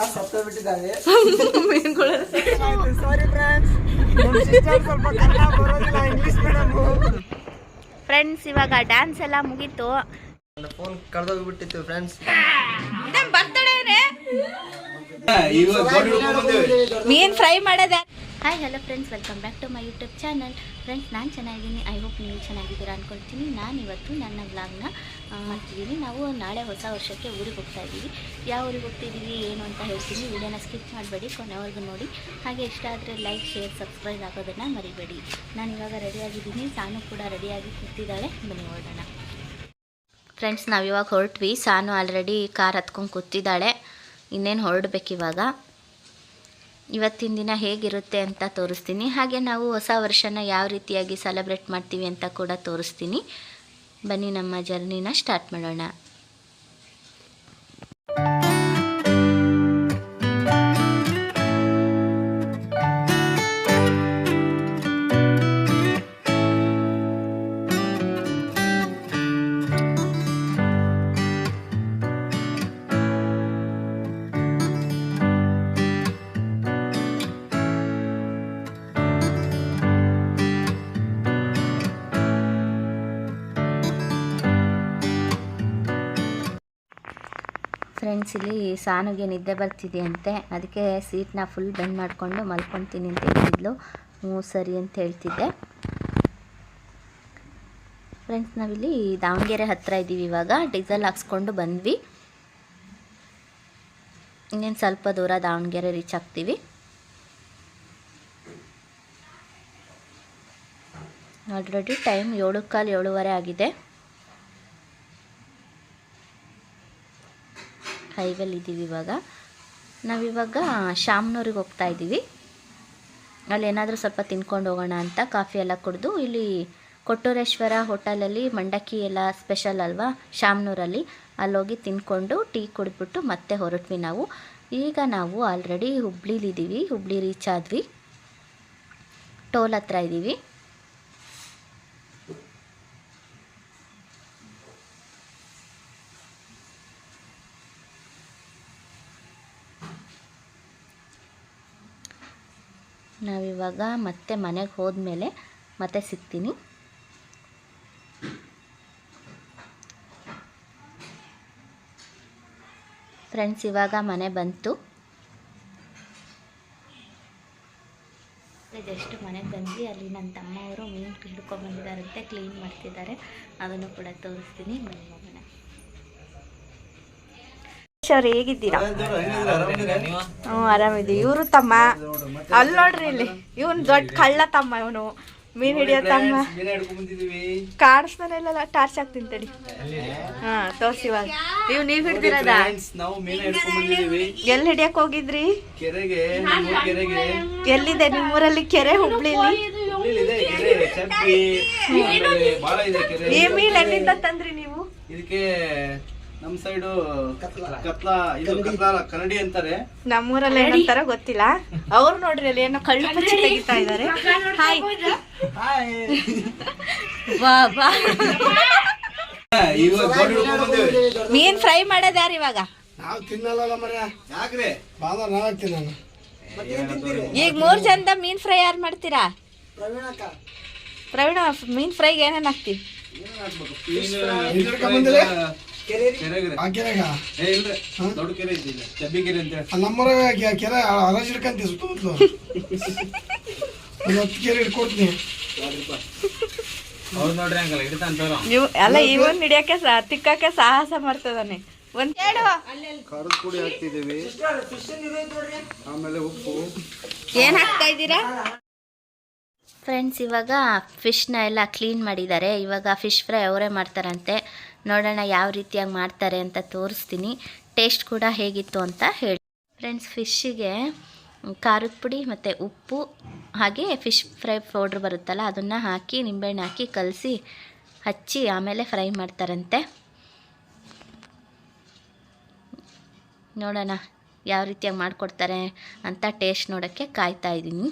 ಮೀನುಗಳೆಲ್ಲ ಸತ್ತೇ ಬಿಟ್ಟಿದ್ದಾವೆ ಮೀನುಗಳು sorry friends ಸ್ವಲ್ಪ ಕನ್ನಡ ಬರೋದಿಲ್ಲ ಇಂಗ್ಲಿಷ್ ಮೀಡಿಯಮು ಫ್ರೆಂಡ್ಸ್ ಇವಾಗ ಡ್ಯಾನ್ಸ್ ಎಲ್ಲ ಮುಗೀತು. ನನ್ನ ಫೋನ್ ಕಳೆದೋಗ್ಬಿಟ್ಟಿತ್ತು ಫ್ರೆಂಡ್ಸ್ ಮೀನು ಫ್ರೈ ಮಾಡೋದೆ hi hello friends welcome back to my YouTube channel friends ನಾನು ಚೆನ್ನಾಗಿದ್ದೀನಿ. ಐ ಹೋಪ್ ನೀವು ಚೆನ್ನಾಗಿದ್ದೀರಾ ಅಂದ್ಕೊಳ್ತೀನಿ ನಾನು ಇವತ್ತು ನನ್ನ ವ್ಲಾಗ್ನ ಮಾಡ್ತಿದ್ದೀನಿ. ನಾವು ನಾಳೆ ಹೊಸ ವರ್ಷಕ್ಕೆ ಊರಿಗೆ ಹೋಗ್ತಾ ಇದ್ದೀವಿ ಯಾವ ಊರಿಗೆ ಹೋಗ್ತಿದ್ದೀವಿ ಏನು ಅಂತ ಹೇಳ್ತೀನಿ. ವಿಡಿಯೋನ ಸ್ಕಿಪ್ ಮಾಡಬೇಡಿ. ಕೊನೆವರೆಗೂ ನೋಡಿ. ಹಾಗೆ ಇಷ್ಟ ಆದರೆ ಲೈಕ್ ಶೇರ್ ಸಬ್ಸ್ಕ್ರೈಬ್ ಆಗೋದನ್ನು ಮರಿಬೇಡಿ. ನಾನು ಇವಾಗ ರೆಡಿಯಾಗಿದ್ದೀನಿ ಸಾನು ಕೂಡ ರೆಡಿಯಾಗಿ ಕೂತಿದ್ದಾಳೆ. ಬನ್ನಿ ಹೊರಡೋಣ ಫ್ರೆಂಡ್ಸ್ ನಾವಿವಾಗ ಹೊರಟ್ವಿ. ಸಾನು ಆಲ್ರೆಡಿ ಕಾರ್ ಹತ್ಕೊಂಡು ಕೂತಿದ್ದಾಳೆ. ಇನ್ನೇನು ಹೊರಡ್ಬೇಕಿವಾಗ? ಇವತ್ತಿನ ದಿನ ಹೇಗಿರುತ್ತೆ ಅಂತ ತೋರಿಸ್ತೀನಿ. ಹಾಗೆ ನಾವು ಹೊಸ ವರ್ಷನ ಯಾವ ರೀತಿಯಾಗಿ ಸೆಲೆಬ್ರೇಟ್ ಮಾಡ್ತೀವಿ ಅಂತ ಕೂಡ ತೋರಿಸ್ತೀನಿ. ಬನ್ನಿ ನಮ್ಮ ಜರ್ನಿನ ಸ್ಟಾರ್ಟ್ ಮಾಡೋಣ. ಫ್ರೆಂಡ್ಸ್, ಇಲ್ಲಿ ಸಾನುಗೆ ನಿದ್ದೆ ಬರ್ತಿದೆಯಂತೆ ಅದಕ್ಕೆ ಸೀಟ್ನ ಫುಲ್ ಬೆಂಡ್ ಮಾಡಿಕೊಂಡು ಮಲ್ಕೊತೀನಿ ಅಂತ ಹೇಳ್ತಿದ್ಲು. ಹ್ಞೂ, ಸರಿ ಅಂತ ಹೇಳ್ತಿದ್ದೆ. ಫ್ರೆಂಡ್ಸ್, ನಾವಿಲ್ಲಿ ದಾವಣಗೆರೆ ಹತ್ತಿರ ಇದ್ದೀವಿ ಇವಾಗ. ಡೀಸೆಲ್ ಹಾಕ್ಸ್ಕೊಂಡು ಬಂದ್ವಿ. ಇನ್ನೇನು ಸ್ವಲ್ಪ ದೂರ ದಾವಣಗೆರೆ ರೀಚ್ ಆಗ್ತೀವಿ. ಆಲ್ರೆಡಿ ಟೈಮ್ ಏಳು ಕಾಲು ಏಳುವರೆ ಆಗಿದೆ. ಹೈವೇಲಿ ಇದ್ದೀವಿ ಇವಾಗ. ನಾವಿವಾಗ ಶಾಮ್ನೂರಿಗೆ ಹೋಗ್ತಾ ಇದ್ದೀವಿ. ಅಲ್ಲಿ ಏನಾದರೂ ಸ್ವಲ್ಪ ತಿನ್ಕೊಂಡು ಹೋಗೋಣ ಅಂತ ಕಾಫಿ ಎಲ್ಲ ಕುಡಿದು ಇಲ್ಲಿ ಕೊಟ್ಟೂರೇಶ್ವರ ಹೋಟೆಲಲ್ಲಿ ಮಂಡಕ್ಕಿ ಎಲ್ಲ ಸ್ಪೆಷಲ್ ಅಲ್ವಾ ಶಾಮ್ನೂರಲ್ಲಿ ಅಲ್ಲೋಗಿ ತಿನ್ಕೊಂಡು ಟೀ ಕುಡಿದ್ಬಿಟ್ಟು ಮತ್ತೆ ಹೊರಟ್ವಿ ನಾವು. ಈಗ ನಾವು ಆಲ್ರೆಡಿ ಹುಬ್ಳಿಲಿದ್ದೀವಿ, ಹುಬ್ಳಿ ರೀಚ್ ಆದ್ವಿ. ಟೋಲ್ ಹತ್ರ ಇದ್ದೀವಿ. ನಾವಿವಾಗ ಮತ್ತೆ ಮನೆಗೆ ಹೋದ್ಮೇಲೆ ಮತ್ತೆ ಸಿಗ್ತೀನಿ. ಫ್ರೆಂಡ್ಸ್ ಇವಾಗ ಮನೆ ಬಂತು. ಜಸ್ಟ್ ಮನೆಗೆ ಬಂದ್ವಿ. ಅಲ್ಲಿ ನನ್ನ ತಮ್ಮವರು ಮೀನು ಹಿಡ್ಕೊಂಡು ಬಂದಿದ್ದಾರಂತೆ ಕ್ಲೀನ್ ಮಾಡ್ತಿದ್ದಾರೆ. ಅದನ್ನು ಕೂಡ ತೋರಿಸ್ತೀನಿ. ಬನ್ನಿ. ಅವ್ರು ಹೇಗಿದ್ದೀರಾ? ಹ್ಞೂ ಆರಾಮಿದ್ದೀವಿ. ಇವರು ತಮ್ಮ. ಅಲ್ಲಿ ನೋಡ್ರಿ ಇಲ್ಲಿ. ಇವನ್ ದೊಡ್ಡ ಕಳ್ಳ ತಮ್ಮ ಇವನು. ಮೀನ್ ಹಿಡಿಯೋ ತಮ್ಮ. ಕಾಣಿಸ್ತಾನೆ ಇಲ್ಲ ಟಾರ್ಚ್ ಹಾಕ್ತೀನಿ ತಡಿ. ಹಾ ತೋರ್ಸಿ ಇವಾಗ. ನೀವು ನೀವ್ ಹಿಡ್ದಿರದ ಎಲ್ಲಿ ಹಿಡಿಯಕ್ ಹೋಗಿದ್ರಿ? ಎಲ್ಲಿದೆ? ನಿಮ್ಮೂರಲ್ಲಿ ಕೆರೆ ಹುಬ್ಳಿಲಿ? ಇಲ್ಲಿದೆ ಕೆರೆ ಚಪ್ಪಿ ಆಮೇಲೆ ಬಾಳ ಇದೆ ಕೆರೆ. ಈ ಮೀನ್ ಎಲ್ಲಿಂದ ತಂದ್ರಿ ನೀವು? ಇದಕ್ಕೆ ನಮ್ ಸೈಡು ಕತ್ಲಾ. ಇದು ಕತ್ಲಾ ಕನ್ನಡಿ ಅಂತಾರೆ. ನಮ್ಮೂರಲ್ಲಿ ಏನಂತಾರ ಗೊತ್ತಿಲ್ಲ. ಅವ್ರು ನೋಡ್ರಿ ಅಲ್ಲಿ ಏನೋ ಕಳ್ಳು ಪಚ್ಚಿ ತೆಗಿತಾ ಇದಾರೆ. ಹಾಯ್ ಬಾ ಬಾ ಮೀನ್ ಫ್ರೈ ಮಾಡೋದು ಯಾರು ಇವಾಗ? ನಾವು ತಿನ್ನಲ್ಲ ಮರ ಯಾಕ್ರೆ? ಬಾದ ನಾವೇ ತಿನ್ನೋಣ ಈಗ ಮೂರ್ ಜನದ ಮೀನ್ ಫ್ರೈ ಯಾರು ಮಾಡ್ತೀರಾ? ಪ್ರವೀಣ ಮೀನ್ ಫ್ರೈಗೆ ಏನೇನು ಹಾಕ್ತಿ? ದೊಡ್ಡ ಕೆರೆ ಇದೆ ಇಲ್ಲಿ. ಚಬ್ಬಿ ಕೆರೆ ಅಂತ ಹೇಳಿ. ನಮ್ಮರ ಕೆರೆ ಹರಾಜ್ ಹಿಡ್ಕಂತೀವಿ ಸುತ್ತಮುತ್ತಲು ಒಂದು ಹತ್ತು ಕೆರೆ ಹಿಡ್ಕೊಡ್ತೀನಿ ಅವ್ರು ನೋಡ್ರಿ ಹಂಗಲ್ಲ ಹಿಡಿತಾಂತಾರ ನೀವು ಅಲ್ಲ ಇವನ್ ಹಿಡಿಯಕ್ಕೆ ತಿಕ್ಕಕ್ಕೆ ಸಾಹಸ ಮಾಡ್ತದಾನೆ. ಒಂದ್ ಹೇಳು. ಖಾರದ ಪುಡಿ ಹಾಕ್ತಿದ್ದೀವಿ. ಆಮೇಲೆ ಉಪ್ಪು. ಏನ್ ಹಾಕ್ತಾ ಇದ್ದೀರಾ? ಫ್ರೆಂಡ್ಸ್ ಇವಾಗ ಫಿಶ್ನ ಎಲ್ಲ ಕ್ಲೀನ್ ಮಾಡಿದ್ದಾರೆ. ಇವಾಗ ಫಿಶ್ ಫ್ರೈ ಅವರೇ ಮಾಡ್ತಾರಂತೆ. ನೋಡೋಣ ಯಾವ ರೀತಿಯಾಗಿ ಮಾಡ್ತಾರೆ ಅಂತ ತೋರಿಸ್ತೀನಿ. ಟೇಸ್ಟ್ ಕೂಡ ಹೇಗಿತ್ತು ಅಂತ ಹೇಳಿ. ಫ್ರೆಂಡ್ಸ್, ಫಿಶ್ಶಿಗೆ ಖಾರದ ಪುಡಿ ಮತ್ತು ಉಪ್ಪು, ಹಾಗೆ ಫಿಶ್ ಫ್ರೈ ಪೌಡ್ರ್ ಬರುತ್ತಲ್ಲ, ಅದನ್ನು ಹಾಕಿ, ನಿಂಬೆಹಣ್ಣು ಹಾಕಿ ಕಲಸಿ, ಹಚ್ಚಿ ಆಮೇಲೆ ಫ್ರೈ ಮಾಡ್ತಾರಂತೆ. ನೋಡೋಣ ಯಾವ ರೀತಿಯಾಗಿ ಮಾಡಿಕೊಡ್ತಾರೆ ಅಂತ ಟೇಸ್ಟ್ ನೋಡೋಕ್ಕೆ ಕಾಯ್ತಾ ಇದ್ದೀನಿ.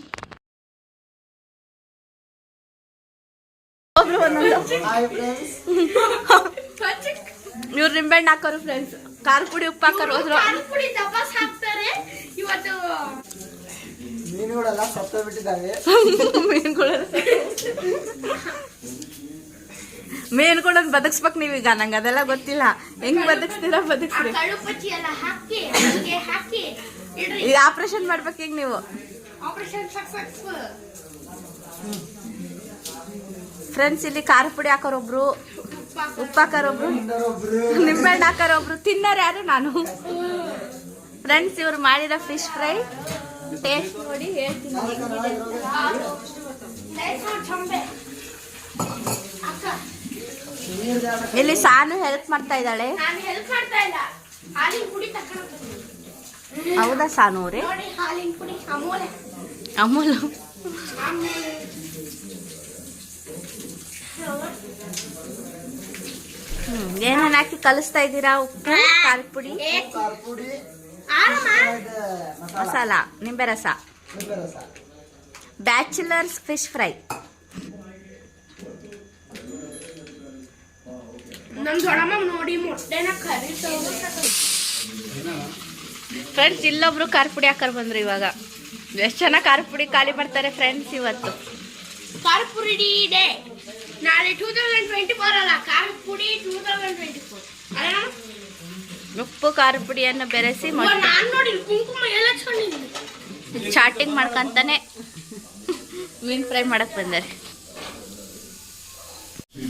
ಒಬ್ರು ಒಂದೊಂದು ಇವ್ರು ನಿಂಬೆಹಣ್ಣು ಹಾಕೋರು ಫ್ರೆಂಡ್ಸ್ ಖಾರ ಪುಡಿ ಉಪ್ಪು ಹಾಕೋರು ಹೋದ್ರು. ಮೀನುಗಳೆಲ್ಲ ಸತ್ತ ಬಿಟ್ಟಿದ್ದಾವೆ. ಮೀನುಗಳು ಮೀನುಗಳನ್ನ ಬದುಕ್ಸ್ಬೇಕು ನೀವೀಗ. ನಂಗೆ ಅದೆಲ್ಲ ಗೊತ್ತಿಲ್ಲ. ಹೆಂಗ್ ಬದುಕ್ಸ್ತೀರಾ? ಬದುಕ್ಸ್ರಿ. ಈಗ ಆಪರೇಷನ್ ಮಾಡ್ಬೇಕು ಈಗ ನೀವು. ಫ್ರೆಂಡ್ಸ್ ಇಲ್ಲಿ ಖಾರ ಪುಡಿ ಹಾಕೋರೊಬ್ರು ಉಪ್ಪು ಹಾಕೋರೊಬ್ರು ನಿಂಬೆಹಣ್ಣು ಹಾಕಾರೊಬ್ರು ತಿನ್ನೋರು ಯಾರು ನಾನು. ಫ್ರೆಂಡ್ಸ್ ಇವ್ರು ಮಾಡಿರೋ ಫಿಶ್ ಫ್ರೈ ಟೇಸ್ಟ್ ನೋಡಿ ಹೇಳ್ತೀನಿ ಇಲ್ಲಿ ಸಾನು ಹೆಲ್ಪ್ ಮಾಡ್ತಾ ಇದ್ದಾಳೆ. ಹೌದಾ ಸಾನು ಅವ್ರಿ? ಅಮೂಲೆ ಅಮೂಲ್ ಅಮೂಲೆ ಹ್ಮ್ ಏನೇನ್ ಹಾಕಿ ಕಲಿಸ್ತಾ ಇದ್ದೀರಾ ಉಪ್ಪು ಖಾರದ ಪುಡಿ ಮಸಾಲ ನಿಂಬೆ ರಸ ಬ್ಯಾಚುಲರ್ಸ್ ಫಿಶ್ ಫ್ರೈ. ನಮ್ ದೊಡ್ಡಮ್ಮ ನೋಡಿ ಮೊಟ್ಟೆನ ಕರಿತಾವ ಫ್ರೆಂಡ್ಸ್ ಇಲ್ಲೊಬ್ರು ಖಾರ ಪುಡಿ ಹಾಕರ್ ಬಂದ್ರು ಇವಾಗ. ಎಷ್ಟು ಜನ ಖಾರ ಪುಡಿ ಖಾಲಿ ಮಾಡ್ತಾರೆ ಫ್ರೆಂಡ್ಸ್ ಇವತ್ತು. ಖಾರಪುರಿ ಡೇ ನಾಳೆ ಟೂ ತೌಸಂಡ್ ಟ್ವೆಂಟಿ ಫೋರ್ ಅಲ್ಲ ಖಾರಪುಡಿ ಟೂ ತೌಸಂಡ್ ಟ್ವೆಂಟಿ ಫೋರ್ ಅಲ್ಲ ಉಪ್ಪು ಖಾರ ಪುಡಿಯನ್ನು ಬೆರೆಸಿ ನಾನು ನೋಡಿ ಕುಂಕುಮ ಎಲ್ಲ ಚಾಟಿಂಗ್ ಮಾಡ್ಕೊಂತಾನೆ. ಮೀನ್ ಫ್ರೈ ಮಾಡಕ್ ಬಂದಾರೆ.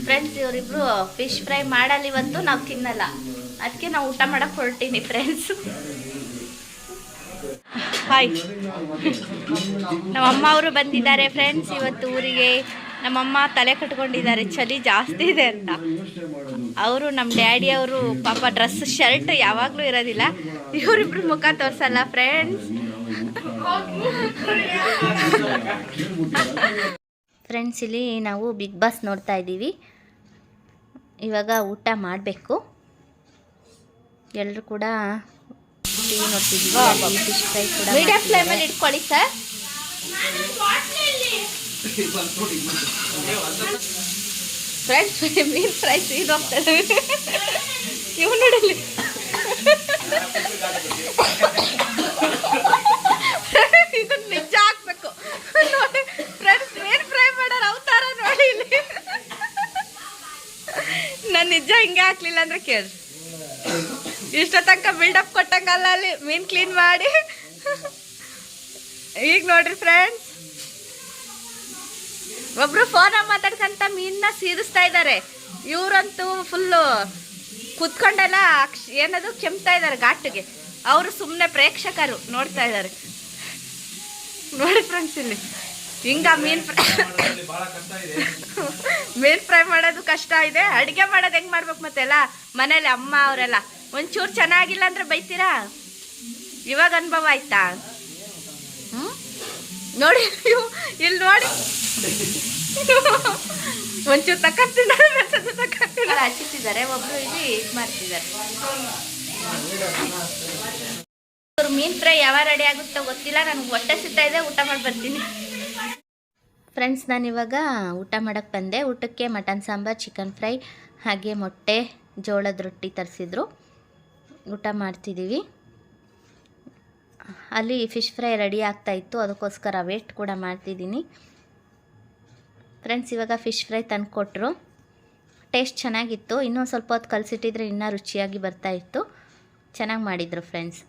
ಫ್ರೆಂಡ್ಸ್ ಇವರಿಬ್ರು ಫಿಶ್ ಫ್ರೈ ಮಾಡಲ್ಲ ಇವತ್ತು ನಾವು ತಿನ್ನಲ್ಲ. ಅದಕ್ಕೆ ನಾವು ಊಟ ಮಾಡಕ್ ಹೊರಟೀನಿ ಫ್ರೆಂಡ್ಸ್ ಹಾಯ್ ನಮ್ಮಮ್ಮ ಅವರು ಬಂದಿದ್ದಾರೆ ಫ್ರೆಂಡ್ಸ್ ಇವತ್ತು ಊರಿಗೆ. ನಮ್ಮಮ್ಮ ತಲೆ ಕಟ್ಕೊಂಡಿದ್ದಾರೆ ಚಳಿ ಜಾಸ್ತಿ ಇದೆ ಅಂತ. ಅವರು ನಮ್ಮ ಡ್ಯಾಡಿ ಅವರು ಪಾಪ ಡ್ರೆಸ್ ಶರ್ಟ್ ಯಾವಾಗಲೂ ಇರೋದಿಲ್ಲ. ಇವರಿಬ್ರು ಮುಖ ತೋರಿಸಲ್ಲ ಫ್ರೆಂಡ್ಸ್ ಫ್ರೆಂಡ್ಸ್ ಇಲ್ಲಿ ನಾವು ಬಿಗ್ ಬಾಸ್ ನೋಡ್ತಾ ಇದ್ದೀವಿ. ಇವಾಗ ಊಟ ಮಾಡಬೇಕು. ಎಲ್ಲರೂ ಕೂಡ ಟಿವಿ ನೋಡ್ತಿದ್ದೀವಿ ಫಿಶ್ ಫ್ರೈ ಕೂಡ ಇಟ್ಕೊಳ್ಳಿ ಸರ್ ಫ್ರೆಂಡ್ಸ್ ಮೀನ್ ಫ್ರೈ ಸೀನ್ ಹೋಗ್ತದೆ ಇವ್ ನೋಡಲಿ ಇದನ್ನ ನಿಜ ಹಾಕ್ಬೇಕು. ನೋಡಿ ಫ್ರೆಂಡ್ಸ್ ಮೀನ್ ಫ್ರೈ ಮಾಡೋರು ಅವತಾರ ನೋಡಿ ಇಲ್ಲಿ. ನಾನು ನಿಜ ಹಿಂಗೆ ಹಾಕ್ಲಿಲ್ಲ ಅಂದ್ರೆ ಕೇಳಿ ಇಷ್ಟ ತನಕ ಬಿಲ್ಡಪ್ ಕೊಟ್ಟಂಗಲ್ಲ ಅಲ್ಲಿ, ಮೀನ್ ಕ್ಲೀನ್ ಮಾಡಿ. ಈಗ ನೋಡ್ರಿ ಫ್ರೆಂಡ್ಸ್ ಒಬ್ರು ಫೋನ್ ಮಾತಾಡ್ಕಂತ ಮೀನ್ನ ಸೀದಿಸ್ತಾ ಇದ್ದಾರೆ ಇವರಂತೂ ಫುಲ್ಲು ಕುತ್ಕೊಂಡೆಲ್ಲ ಏನದು ಕೆಮ್ತಾ ಇದ್ದಾರೆ ಘಾಟಿಗೆ. ಅವರು ಸುಮ್ಮನೆ ಪ್ರೇಕ್ಷಕರು ನೋಡ್ತಾ ಇದ್ದಾರೆ ನೋಡಿ ಫ್ರೆಂಡ್ಸ್ ಇಲ್ಲಿ. ಹಿಂಗ ಮೀನ್ ಫ್ರೈ ಮೀನ್ ಫ್ರೈ ಮಾಡೋದು ಕಷ್ಟ ಇದೆ. ಅಡಿಗೆ ಮಾಡೋದು ಹೆಂಗ್ ಮಾಡ್ಬೇಕು ಮತ್ತೆಲ್ಲ? ಮನೇಲಿ ಅಮ್ಮ ಅವರೆಲ್ಲ, ಒಂಚೂರು ಚೆನ್ನಾಗಿಲ್ಲ ಅಂದ್ರೆ ಬೈತೀರಾ? ಇವಾಗ ಅನುಭವ ಆಯ್ತಾ? ನೋಡಿ ಇಲ್ಲಿ ನೋಡಿ. ಒಂಚೂರು ತಕ್ಕತ್ತಿದ್ದಾರೆ ಹಚ್ಚಿಟ್ಟಿದ್ದಾರೆ ಒಬ್ರು ಇಲ್ಲಿ ಇದು ಮಾಡ್ತಿದ್ದಾರೆ. ಮೀನ್ ಫ್ರೈ ಯಾವಾಗ ರೆಡಿ ಆಗುತ್ತೋ ಗೊತ್ತಿಲ್ಲ ನನಗೆ ಹೊಟ್ಟೆ ಸಿಗ್ತಾ ಇದೆ ಊಟ ಮಾಡಿ ಬರ್ತೀನಿ. ಫ್ರೆಂಡ್ಸ್ ನಾನಿವಾಗ ಊಟ ಮಾಡೋಕ್ಕೆ ಬಂದೆ. ಊಟಕ್ಕೆ ಮಟನ್ ಸಾಂಬಾರ್ ಚಿಕನ್ ಫ್ರೈ ಹಾಗೆ ಮೊಟ್ಟೆ ಜೋಳದ ರೊಟ್ಟಿ ತರಿಸಿದ್ರು. ಊಟ ಮಾಡ್ತಿದ್ದೀವಿ ಅಲ್ಲಿ ಫಿಶ್ ಫ್ರೈ ರೆಡಿ ಆಗ್ತಾ ಇತ್ತು, ಅದಕ್ಕೋಸ್ಕರ ವೇಟ್ ಕೂಡ ಮಾಡ್ತಿದ್ದೀನಿ. ಫ್ರೆಂಡ್ಸ್, ಇವಾಗ ಫಿಶ್ ಫ್ರೈ ತಂದು ಕೊಟ್ಟರು ಟೇಸ್ಟ್ ಚೆನ್ನಾಗಿತ್ತು, ಇನ್ನೂ ಸ್ವಲ್ಪ ಹೊತ್ತು ಕಲಸಿಟ್ಟಿದ್ರೆ ಇನ್ನೂ ರುಚಿಯಾಗಿ ಬರ್ತಾ ಇತ್ತು. ಚೆನ್ನಾಗಿ ಮಾಡಿದರು ಫ್ರೆಂಡ್ಸ್.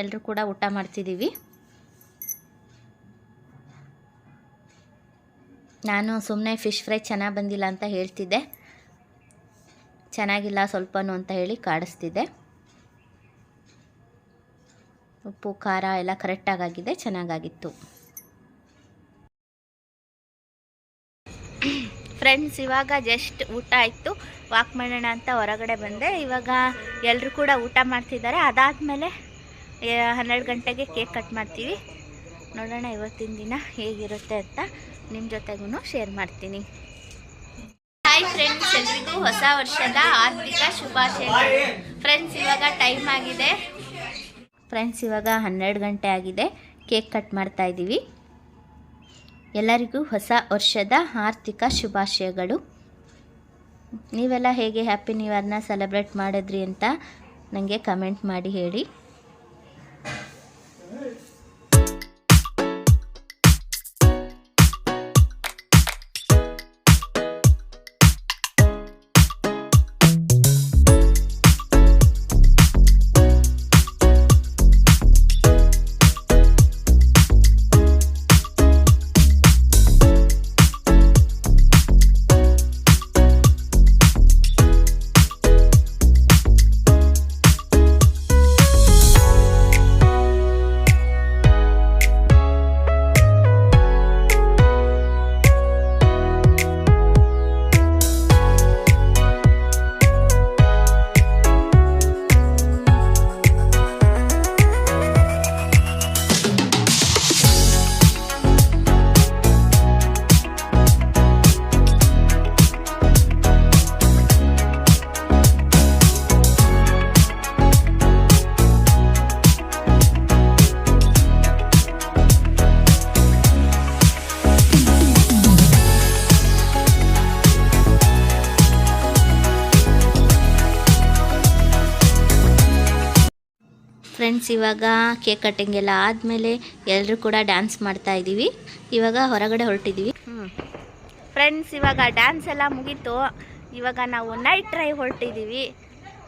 ಎಲ್ಲರೂ ಕೂಡ ಊಟ ಮಾಡ್ತಿದ್ದೀವಿ. ನಾನು ಸುಮ್ಮನೆ ಫಿಶ್ ಫ್ರೈ ಚೆನ್ನಾಗಿ ಬಂದಿಲ್ಲ ಅಂತ ಹೇಳ್ತಿದ್ದೆ. ಚೆನ್ನಾಗಿಲ್ಲ ಸ್ವಲ್ಪನೂ ಅಂತ ಹೇಳಿ ಕಾಡಿಸ್ತಿದ್ದೆ ಉಪ್ಪು, ಖಾರ ಎಲ್ಲ ಕರೆಕ್ಟಾಗಾಗಿದೆ, ಚೆನ್ನಾಗಾಗಿತ್ತು. ಫ್ರೆಂಡ್ಸ್ ಇವಾಗ ಜಸ್ಟ್ ಊಟ ಆಯಿತು. ವಾಕ್ ಮಾಡೋಣ ಅಂತ ಹೊರಗಡೆ ಬಂದೆ. ಇವಾಗ ಎಲ್ಲರೂ ಕೂಡ ಊಟ ಮಾಡ್ತಿದ್ದಾರೆ. ಅದಾದಮೇಲೆ ಹನ್ನೆರಡು ಗಂಟೆಗೆ ಕೇಕ್ ಕಟ್ ಮಾಡ್ತೀವಿ. ನೋಡೋಣ ಇವತ್ತಿನ ದಿನ ಹೇಗಿರುತ್ತೆ ಅಂತ ನಿಮ್ಮ ಜೊತೆಗೂ ಶೇರ್ ಮಾಡ್ತೀನಿ. ಹಾಯ್ ಫ್ರೆಂಡ್ಸ್ ಎಲ್ರಿಗೂ ಹೊಸ ವರ್ಷದ ಆರ್ಥಿಕ ಶುಭಾಶಯಗಳು. ಫ್ರೆಂಡ್ಸ್ ಇವಾಗ ಟೈಮ್ ಆಗಿದೆ. ಫ್ರೆಂಡ್ಸ್ ಇವಾಗ ಹನ್ನೆರಡು ಗಂಟೆ ಆಗಿದೆ. ಕೇಕ್ ಕಟ್ ಮಾಡ್ತಾ ಇದ್ದೀವಿ ಎಲ್ಲರಿಗೂ ಹೊಸ ವರ್ಷದ ಆರ್ಥಿಕ ಶುಭಾಶಯಗಳು. ನೀವೆಲ್ಲ ಹೇಗೆ ಹ್ಯಾಪಿ ನ್ಯೂ ಇಯರ್ನ ಸೆಲೆಬ್ರೇಟ್ ಮಾಡಿದ್ರಿ ಅಂತ ನನಗೆ ಕಮೆಂಟ್ ಮಾಡಿ ಹೇಳಿ. ಫ್ರೆಂಡ್ಸ್ ಇವಾಗ ಕೇಕ್ ಕಟ್ಟಿಂಗ್ ಎಲ್ಲ ಆದಮೇಲೆ ಎಲ್ಲರೂ ಕೂಡ ಡ್ಯಾನ್ಸ್ ಮಾಡ್ತಾ ಇದ್ದೀವಿ. ಇವಾಗ ಹೊರಗಡೆ ಹೊರಟಿದ್ದೀವಿ. ಫ್ರೆಂಡ್ಸ್ ಇವಾಗ ಡ್ಯಾನ್ಸ್ ಎಲ್ಲ ಮುಗೀತು. ಇವಾಗ ನಾವು ನೈಟ್ ಡ್ರೈವ್ ಹೊರಟಿದ್ದೀವಿ.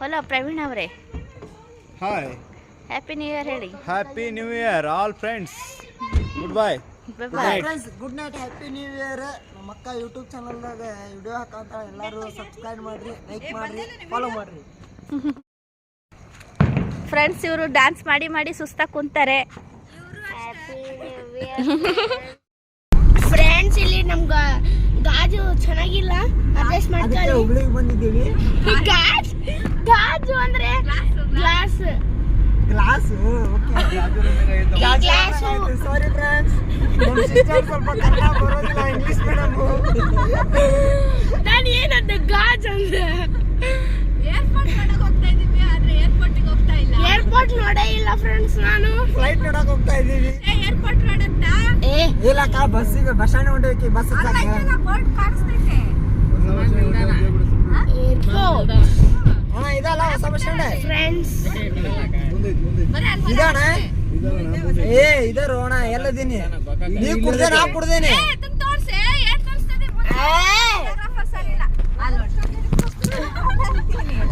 ಹಲೋ ಪ್ರವೀಣ್ ಅವರೇ. ಹಾಯ್ ಹ್ಯಾಪಿ ನ್ಯೂ ಇಯರ್ ಹೇಳಿ. Happy new year all friends good bye friends good night happy new year ನಮ್ಮ ಅಕ್ಕ ಯೂಟ್ಯೂಬ್ ಚಾನಲ್ದಾಗ ವಿಡಿಯೋ ಹಾಕಂತ ಎಲ್ಲರೂ ಸಬ್ಸ್ಕ್ರೈಬ್ ಮಾಡಿರಿ ಲೈಕ್ ಮಾಡಿರಿ ಫಾಲೋ ಮಾಡ್ರಿ. ಫ್ರೆಂಡ್ಸ್ ಇವರು ಡ್ಯಾನ್ಸ್ ಮಾಡಿ ಮಾಡಿ ಸುಸ್ತಾಗಿ ಕುಂತಾರೆ. ಫ್ರೆಂಡ್ಸ್ ಇಲ್ಲಿ ನಮ್ಗ ಗಾಜು ಚೆನ್ನಾಗಿಲ್ಲ. ಅಡ್ಜಸ್ಟ್ ಮಾಡ್ತಾರೆ ಮಾಡ್ಕೊಳ್ಳಿ ಬಂದಿದ್ದೀವಿ. ಗಾಜ್ ಗಾಜು ಅಂದ್ರೆ glass class glass sorry friends ನಮ್ಮ ಸಿಸ್ಟರ್ ಸ್ವಲ್ಪ ಕನ್ನಡ ಬರೋದಿಲ್ಲ ಇಂಗ್ಲಿಷ್ ಮೇಡಮ್ ನಾನು ಏನಂದ ಗಾಜ್ ಅಂದ್ರೆ? ಏರ್ಪೋರ್ಟ್ ನೋಡೇ ಇಲ್ಲ ಫ್ರೆಂಡ್ಸ್ ನಾನು. ಫ್ಲೈಟ್ ನೋಡಕ್ ಹೋಗ್ತಾ ಇದ್ದೀವಿ. ಏ ಇಲ್ಲಕ್ಕ ಬಸ್ಸಿಗೆ ಬಸ್ ಸ್ಟ್ಯಾಂಡ್ ಹೊಂಟೋಗಿ ಬಸ್ ಏರ್ಪೋರ್ಟ್ ಅಣ್ಣ ಇದಲ್ಲ ಹೊಸ ಬಸ್ ಸ್ಟ್ಯಾಂಡ್. ಫ್ರೆಂಡ್ಸ್ ಇದಣ್ಣ? ಏ ಇದೇ ರೋಣ ಎಲ್ಲದೀನಿ? ನೀವ್ ಕುಡ್ದೆ ನಾ ಕುಡ್ದೇನೆ?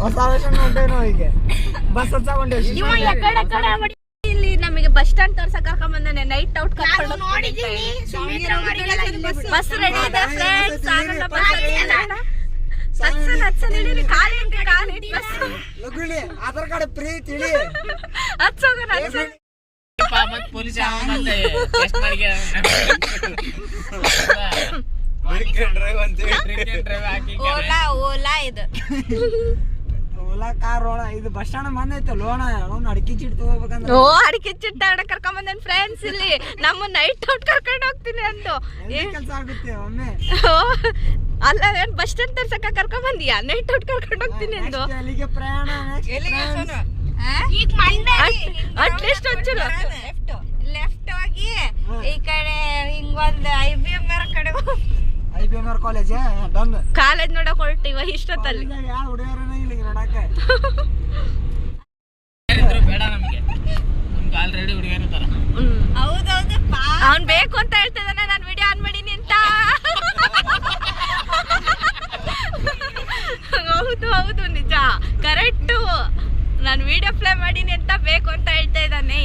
ಹೊಸ ಬಸ್ ಸ್ಟ್ಯಾಂಡ್ ಹೊಂಟೇನೋ ಈಗ. ಬಸ್ ಇವ ಎಕಡೆ ಮಾಡಿ ಇಲ್ಲಿ ನಮಗೆ ಬಸ್ ಸ್ಟ್ಯಾಂಡ್ ತೋರ್ಸಕ್ ಹಾಕೊಂಡ್ ಬಂದಾನೆ ನೈಟ್ ಔಟ್ ಕರ್ಕೊಂಡು ಬಸ್ ರೆಡಿ ಇದೆ ಫ್ರೆಂಡ್ಸ್ ಬಸ್ ಕಾಲಿ ಕಾಲಿ ಬಸ್. ಆಧಾರ್ ಕಾರ್ಡ್ ಫ್ರೀ ತಿಳಿ ಹತ್ಸೋಗ ಓಲಾ ಓಲಾ ಇದು. ಓಲಾ ಕಾರ್ ರೋಣ ಇದು ಬಸ್ ಸ್ಟ್ಯಾಂಡ್ ಬಂದೈತೆ ಲೋಣ ಅವ್ನು ಅಡಿಕೆ ಚೀಟ್ ತಗೋಬೇಕಂದ್ರೆ. ಓ ಅಡಿಕೆ ಚಿಟ್ಟಾಡ ಕರ್ಕೊಂಡ್ ಬಂದೇನ್ ಫ್ರೆಂಡ್ಸ್ ಇಲ್ಲಿ? ನಮ್ಮ ನೈಟ್ ಔಟ್ ಕರ್ಕೊಂಡು ಹೋಗ್ತೀನಿ ಅಂದು. ಕೆಲಸ ಆಗುತ್ತೆ ಒಮ್ಮೆ? ಅಲ್ಲ ಏನ್ ಬಸ್ ಸ್ಟ್ಯಾಂಡ್ ತರ್ಸಕ ಕರ್ಕೊಂಡ್ ಬಂದಿಯಾ ನೈಟ್ ಔಟ್ ಕರ್ಕೊಂಡು ಹೋಗ್ತೀನಿ ಅಂದು. ಅಲ್ಲಿಗೆ ಪ್ರಯಾಣ ಈಗ ಮಂಡ್ಯ ಅಟ್ಲೀಸ್ಟ್ ಒಂಚೂರು. ಲೆಫ್ಟ್ ಹೋಗಿ ಈ ಕಡೆ ಹಿಂಗೊಂದು ಐ ಬಿ ಎಂ ಆರ್ ಕಡೆ I B M R college? Done. College ನೋಡಕ್ ಹೊರಟಿವ ಇಷ್ಟೊತ್ತಲ್ಲಿ. ಯಾವ ಹುಡುಗರನ್ನ ಇಲ್ಲಿ ಬೇಡ ನಮಗೆ. ಆಲ್ರೆಡಿ ಹೌದೌದು ಅವ್ನ್ ಬೇಕು ಅಂತ ಹೇಳ್ತಿದ್ದಾನೆ ನಾನು ವಿಡಿಯೋ ಆನ್ ಮಾಡೀನಿ ಅಂತ. ಹೌದು ಹೌದು ನಿಜ. ಕರೆಕ್ಟು. ನಾನು ವಿಡಿಯೋ ಪ್ಲೇ ಮಾಡೀನಿ ಅಂತ ಬೇಕು ಅಂತ ಹೇಳ್ತಾ ಇದ್ದಾನೆ.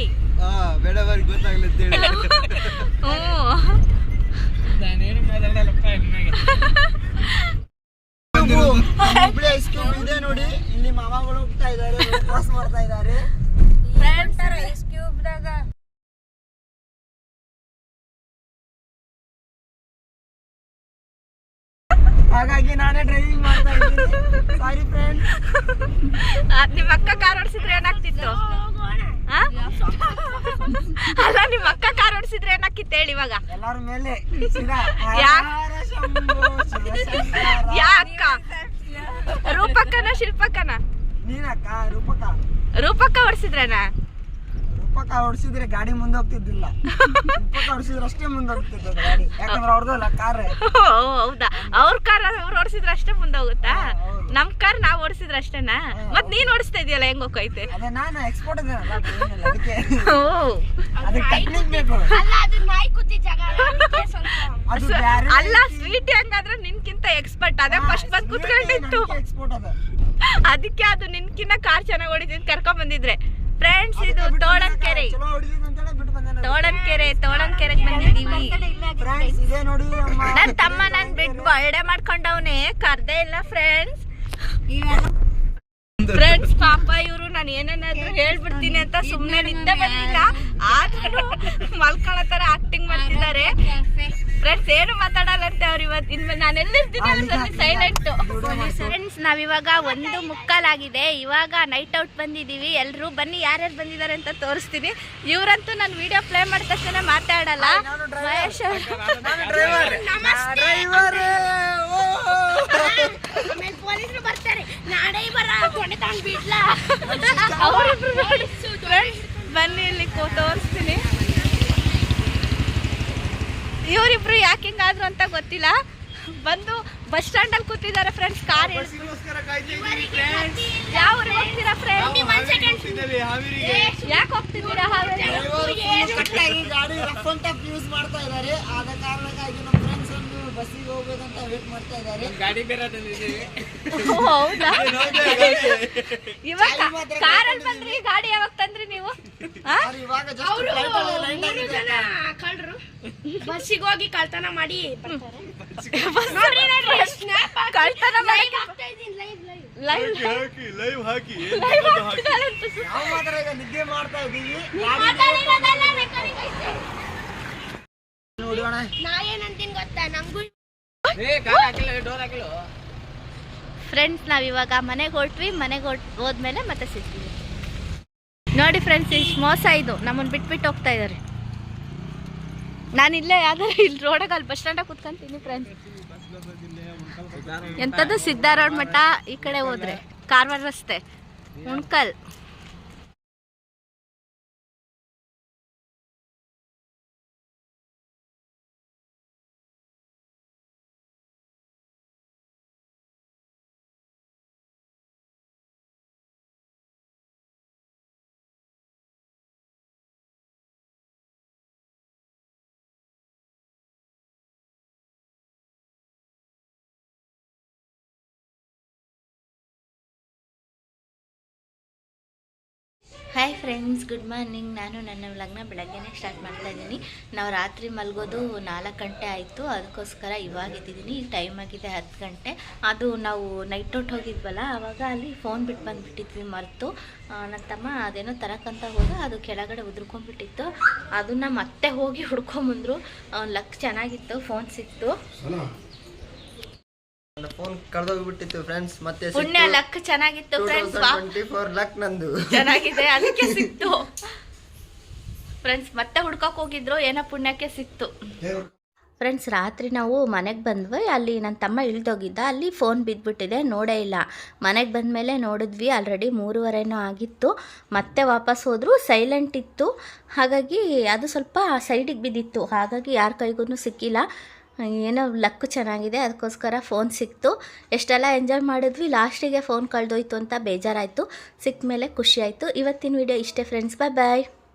ಬೇಡವರಿಗೆ ಗೊತ್ತಾಗ್ಲತ್ತೇಳಿ ಅದ್ ನಿಮ್ಮ ಅಕ್ಕ ಕಾರ್ ಓಡಿಸಿದ್ರೆ ಏನಾಗ್ತಿತ್ತು? ಅಲ್ಲ ನಿಮ್ಮ ಅಕ್ಕ ಕಾರ್ ಓಡಿಸಿದ್ರೆ ಏನಾಗ್ತಿತ್ತು ಹೇಳಿ ಇವಾಗ? ಯಾ- ಅಕ್ಕ? ರೂಪಕ್ಕನ ಶಿಲ್ಪಕ್ಕನ? ರೂಪಕ ರೂಪಕ್ಕ ಓಡಿಸಿದ್ರೇನ? ರೂಪ ಹೊಡ್ಸಿದ್ರೆ ಗಾಡಿ ಮುಂದೆ ಹೋಗ್ತಿದ್ದಿಲ್ಲ ಪಕ್ಕ ಹೊಡ್ಸಿದ್ರೆ ಅಷ್ಟೇ ಮುಂದೆ ಹೋಗ್ತಿದ್ದ ಗಾಡಿ. ಯಾಕಂದ್ರೆ ಅವ್ರದ್ದಲ್ಲ ಕಾರ್. ಹೌದಾ? ಅವ್ರ ಕಾರ್ ಅವ್ರು ಓಡಿಸಿದ್ರೆ ಅಷ್ಟೇ ಮುಂದೆ ಹೋಗುತ್ತಾ ನಮ್ ಕಾರ್ ನಾವ್ ಓಡಿಸಿದ್ರೆ ಅಷ್ಟೇನಾ? ಮತ್ ನೀನ್ ಓಡಿಸ್ತಾ ಇದೆಯಲ್ಲ ಹೆಂಗ್ ಹೋಗೈತೆ ಅದೇ ನಾನು ಎಕ್ಸ್ಪೋರ್ಟ್ ಅದಕ್ಕೆ. ಅದಕ್ಕೆ ಟೆಕ್ನಿಕ್ ಬೇಕು. ಅಲ್ಲ ಅದು ನಾಯಿ ಕೂತಿ ಜಾಗ ಅದು ಅಲ್ಲ ಸ್ವೀಟ್ ಹೆಂಗಾದ್ರೆ ನಿನ್ಕಿಂತ ಎಕ್ಸ್ಪರ್ಟ್ ಅದೇ ಫಸ್ಟ್ ಬಂದ್ ಕುತ್ಕೊಂಡಿತ್ತು ಅದಕ್ಕೆ ಅದು ನಿನ್ಕಿನ್ನ ಕಾರ್ ಚೆನ್ನಾಗಿ ಓಡಿದ್ ಕರ್ಕೊಂಡ್ ಬಂದಿದ್ರೆ ಫ್ರೆಂಡ್ಸ್ ಇದು ತೋಳನ್ಕೆರೆ ತೋಳನ್ ಕೆರೆ. ತೋಳನ್ ಬಂದೆ ತೋಳನ್ಕೆರೆ ತೋಳನ್ಕೆರೆಗೆ ಬಂದಿದೀವಿ ಫ್ರೆಂಡ್ಸ್ ಇದೇ ನೋಡಿ ಅಮ್ಮ. ನನ್ ತಮ್ಮ ನನ್ ಬಿಟ್ಟು ಬರ್ಡೇ ಮಾಡ್ಕೊಂಡವ್ನೆ. ಕರ್ದೇ ಇಲ್ಲ ಫ್ರೆಂಡ್ಸ್ ಫ್ರೆಂಡ್ಸ್ ಪಾಪ ಇವರು ನಾನು ಏನೇನಾದ್ರೂ ಹೇಳ್ಬಿಡ್ತೀನಿ ಅಂತ ಸುಮ್ನೆ ನಿದ್ದೆ ಬಂದಿಲ್ಲ ಆದ್ರೂ ಮಲ್ಕೊಳ್ಳೋ ತರ ಆಕ್ಟಿಂಗ್ ಮಾಡ್ತಿದ್ದಾರೆ. ಫ್ರೆಂಡ್ಸ್ ಏನು ಮಾತಾಡಲ್ಲಂತೆ ಅವ್ರು ಇವತ್ತು? ಇನ್ಮೇಲೆ ನಾನು ಎಲ್ಲಿರ್ತೀನಿ ಅಲ್ಲಿ ಸೈಲೆಂಟ್ ಫ್ರೆಂಡ್ಸ್ ನಾವಿವಾಗ ಒಂದು ಮುಕ್ಕಾಲಾಗಿದೆ. ಇವಾಗ ನೈಟ್ ಔಟ್ ಬಂದಿದೀವಿ. ಎಲ್ಲರೂ ಬನ್ನಿ ಯಾರ್ಯಾರು ಬಂದಿದ್ದಾರೆ ಅಂತ ತೋರಿಸ್ತೀನಿ. ಇವರಂತೂ ನಾನು ವಿಡಿಯೋ ಪ್ಲೇ ಮಾಡಿದ ತಕ್ಷಣ ಮಾತಾಡಲ್ಲ. ಮಹೇಶ್ ಪೊಲೀಸರು ಬರ್ತಾರೆ. ನಾಳೆ ಬರ ಅವರಿಬ್ರು ಬನ್ನಿ ಇಲ್ಲಿ ತೋರಿಸ್ತೀನಿ. ಇವರಿಬ್ರು ಯಾಕೆ ಹಿಂಗಾದ್ರು ಅಂತ ಗೊತ್ತಿಲ್ಲ. ಬಂದು ಬಸ್ ಸ್ಟ್ಯಾಂಡ್ ಅಲ್ಲಿ ಕೂತಿದ್ದಾರೆ ಫ್ರೆಂಡ್ಸ್ ಕಾರ್. ಯಾವ ಊರಿಗೆ ಹೋಗ್ತೀರಾ ಫ್ರೆಂಡ್ಸ್ ಯಾಕೆ ಹೋಗ್ತಿದ್ದೀರಾ ಹಾವೇರಿ ಗಾಡಿ ರಫ್ ಅಂತ ಯೂಸ್ ಮಾಡ್ತಾ ಇದ್ದಾರೆ. ಆದ ಕಾರಣಕ್ಕಾಗಿ ಬಸ್ಸಿಗೆ ಹೋಗ್ಬೇಕಂತ ವೇಟ್ ಮಾಡ್ತಾ ಇದ್ದಾರೆ. ಗಾಡಿ ಬೇರೆ ಹೌದಾ. ಇವಾಗ ಕಾರಲ್ಲಿ ಬಂದ್ರಿ ಗಾಡಿ ಯಾವಾಗ ತಂದ್ರಿ ನೀವು? ಕಳ್ರು. ಬಸ್ಸಿಗೆ ಹೋಗಿ ಕಳ್ತನ ಮಾಡಿ ಬರ್ತಾರೆ. ನೋಡ್ರಿ, ನೋಡ್ರಿ, ಕಳ್ತನ ಮಾಡಿ ಲೈವ್ ಲೈವ್ ಲೈವ್ ಹಾಕಿ ಲೈವ್ ಹಾಕಿ ನಾವು ಮಾತ್ರ ಈಗ ನಿದ್ದೆ ಮಾಡ್ತಾ ಇದ್ದೀವಿ? ನೋಡೋಣ. ನಾ ಏನಂತೀನಿ ಗೊತ್ತಾ? ನಂಗೂ ಏ ಕಾರ್ ಹಾಕಿಲ್ಲ ಡೋರ್ ಹಾಕಿಲ್ಲ. ಫ್ರೆಂಡ್ಸ್ ನಾವಿವಾಗ ಮನೆಗೆ ಹೊರಟ್ವಿ ಮನೆಗೆ ಹೊರ್ಟ್ ಹೋದ್ಮೇಲೆ ಮತ್ತೆ ಸಿಗ್ತೀವಿ. ನೋಡಿ ಫ್ರೆಂಡ್ಸ್ ಇಷ್ಟು ಮೋಸ ಇದು. ನಮ್ಮನ್ನು ಬಿಟ್ಬಿಟ್ಟು ಹೋಗ್ತಾ ಇದಾರೆ. ನಾನು ಇಲ್ಲೇ ಯಾವ್ದಾರು ಇಲ್ಲಿ ರೋಡಾಗ ಅಲ್ಲಿ ಬಸ್ ಸ್ಟ್ಯಾಂಡಾಗ ಕುತ್ಕೊಂತೀನಿ ಫ್ರೆಂಡ್ಸ್ ಎಂಥದ್ದು ಸಿದ್ದಾರೋಡ್ ಮಠ ಈ ಕಡೆ ಹೋದ್ರೆ. ಕಾರವಾರ ರಸ್ತೆ. Unkal. Hi friends good morning ನಾನು ನನ್ನ ಲಗ್ನ ಬೆಳಗ್ಗೆನೇ ಸ್ಟಾರ್ಟ್ ಮಾಡ್ತಾ ಇದ್ದೀನಿ. ನಾವು ರಾತ್ರಿ ಮಲಗೋದು ನಾಲ್ಕು ಗಂಟೆ ಆಯಿತು. ಅದಕ್ಕೋಸ್ಕರ ಇವಾಗ ಇದ್ದಿದ್ದೀನಿ ಈಗ ಟೈಮ್ ಆಗಿದೆ ಹತ್ತು ಗಂಟೆ. ಅದು ನಾವು ನೈಟ್ ಔಟ್ ಹೋಗಿದ್ವಲ್ಲ ಆವಾಗ ಅಲ್ಲಿ ಫೋನ್ ಬಿಟ್ಟು ಬಂದುಬಿಟ್ಟಿದ್ವಿ ಮರೆತು. ನನ್ನ ತಮ್ಮ ಅದೇನೋ ತರಕ್ಕಂತ ಹೋದ, ಅದು ಕೆಳಗಡೆ ಉದುರ್ಕೊಂಡ್ಬಿಟ್ಟಿತ್ತು. ಅದನ್ನ ಮತ್ತೆ ಹೋಗಿ ಹುಡ್ಕೊಂಬಂದರು. ಲಕ್ ಚೆನ್ನಾಗಿತ್ತು ಫೋನ್ ಸಿಕ್ತು. ನನ್ನ ಫೋನ್ ಕಳೆದೋಗ್ಬಿಟ್ಟಿತ್ತು ಫ್ರೆಂಡ್ಸ್ ಮತ್ತೆ ಪುಣ್ಯ ಲಕ್ ಚೆನ್ನಾಗಿತ್ತು ಫ್ರೆಂಡ್ಸ್ ಟ್ವೆಂಟಿ ಫೋರ್ ಲಕ್ ನಂದು. ಚೆನ್ನಾಗಿದೆ ಅದಕ್ಕೆ ಸಿಕ್ತು. ಫ್ರೆಂಡ್ಸ್ ಮತ್ತೆ ಹುಡ್ಕಕ್ ಹೋಗಿದ್ರು ಏನೋ ಪುಣ್ಯಕ್ಕೆ ಸಿಕ್ತು. ಫ್ರೆಂಡ್ಸ್ ರಾತ್ರಿ ನಾವು ಮನೆಗೆ ಬಂದ್ವಿ ಅಲ್ಲಿ ನನ್ನ ತಮ್ಮ ಇಳ್ದೋಗಿದ್ದ ಅಲ್ಲಿ ಫೋನ್ ಬಿದ್ದುಬಿಟ್ಟಿದೆ ನೋಡೇ ಇಲ್ಲ. ಮನೆಗೆ ಬಂದಮೇಲೆ ನೋಡಿದ್ವಿ ಆಲ್ರೆಡಿ ಮೂರುವರೆನೋ ಆಗಿತ್ತು. ಮತ್ತೆ ವಾಪಸ್ ಹೋದ್ರು ಸೈಲೆಂಟ್ ಇತ್ತು. ಹಾಗಾಗಿ ಅದು ಸ್ವಲ್ಪ ಸೈಡಿಗೆ ಬಿದ್ದಿತ್ತು. ಹಾಗಾಗಿ ಯಾರ ಕೈಗೂ ಸಿಕ್ಕಿಲ್ಲ. ಏನೋ ಲಕ್ ಚೆನ್ನಾಗಿದೆ, ಅದಕ್ಕೋಸ್ಕರ ಫೋನ್ ಸಿಕ್ತು. ಎಷ್ಟೆಲ್ಲ ಎಂಜಾಯ್ ಮಾಡಿದ್ವಿ ಲಾಸ್ಟಿಗೆ ಫೋನ್ ಕಳೆದೋಯ್ತು ಅಂತ ಬೇಜಾರಾಯಿತು ಸಿಕ್ಕ ಮೇಲೆ ಖುಷಿಯಾಯಿತು ಇವತ್ತಿನ ವಿಡಿಯೋ ಇಷ್ಟೇ ಫ್ರೆಂಡ್ಸ್ ಬಾಯ್ ಬಾಯ್